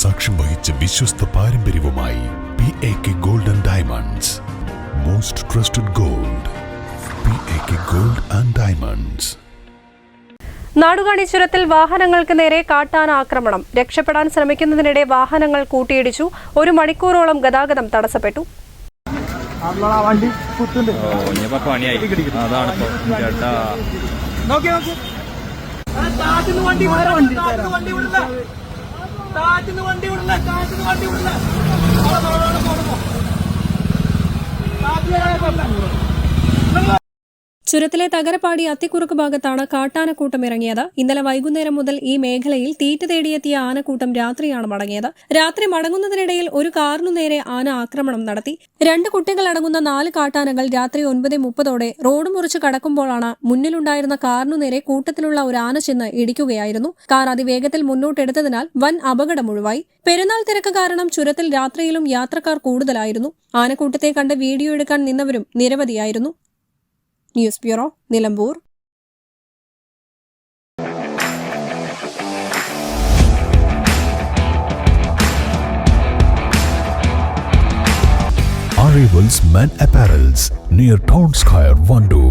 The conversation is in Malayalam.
സാക്ഷ്യം വഹിച്ച വിശ്വസ്ത പാരമ്പര്യവുമായി P A K gold and diamonds most trusted gold P A K gold and diamonds Nadukani ചുരത്തിൽ വാഹനങ്ങൾക്ക് നേരെ കാട്ടാന ആക്രമണം. രക്ഷപ്പെടാൻ ശ്രമിക്കുന്നതിനിടെ വാഹനങ്ങൾ കൂട്ടിയിടിച്ചു. ഒരു മണിക്കൂറോളം ഗതാഗതം തടസ്സപ്പെട്ടു. വണ്ടി കുത്തുണ്ട് ഓ ഇനിയിപ്പോ പണിയായി. അതാണ് ഇപ്പൊ ചേട്ടാ നോക്കി നോക്കി വണ്ടി വണ്ടി കാറ്റിന് വണ്ടി വിടില്ല കാറ്റിന് വണ്ടി വിടില്ല ചുരത്തിലെ തകരപ്പാടി അത്തിക്കുറുക്ക് ഭാഗത്താണ് കാട്ടാനക്കൂട്ടം ഇറങ്ങിയത്. ഇന്നലെ വൈകുന്നേരം മുതൽ ഈ മേഖലയിൽ തീറ്റ തേടിയെത്തിയ ആനക്കൂട്ടം രാത്രിയാണ് മടങ്ങിയത്. രാത്രി മടങ്ങുന്നതിനിടയിൽ ഒരു കാറിനു നേരെ ആന ആക്രമണം നടത്തി. രണ്ട് കുട്ടികളടങ്ങുന്ന നാല് കാട്ടാനകൾ രാത്രി ഒൻപത് മുപ്പതോടെ റോഡ് മുറിച്ച് കടക്കുമ്പോഴാണ് മുന്നിലുണ്ടായിരുന്ന കാറിനു നേരെ കൂട്ടത്തിലുള്ള ഒരു ആന ചെന്ന് ഇടിക്കുകയായിരുന്നു. കാർ അതിവേഗത്തിൽ മുന്നോട്ടെടുത്തതിനാൽ വൻ അപകടം ഒഴിവായി. പെരുന്നാൾ തിരക്ക് കാരണം ചുരത്തിൽ രാത്രിയിലും യാത്രക്കാർ കൂടുതലായിരുന്നു. ആനക്കൂട്ടത്തെ കണ്ട് വീഡിയോ എടുക്കാൻ നിന്നവരും നിരവധിയായിരുന്നു. News bureau Nilambur Arrivals Men Apparels near Town Square, Vandoor.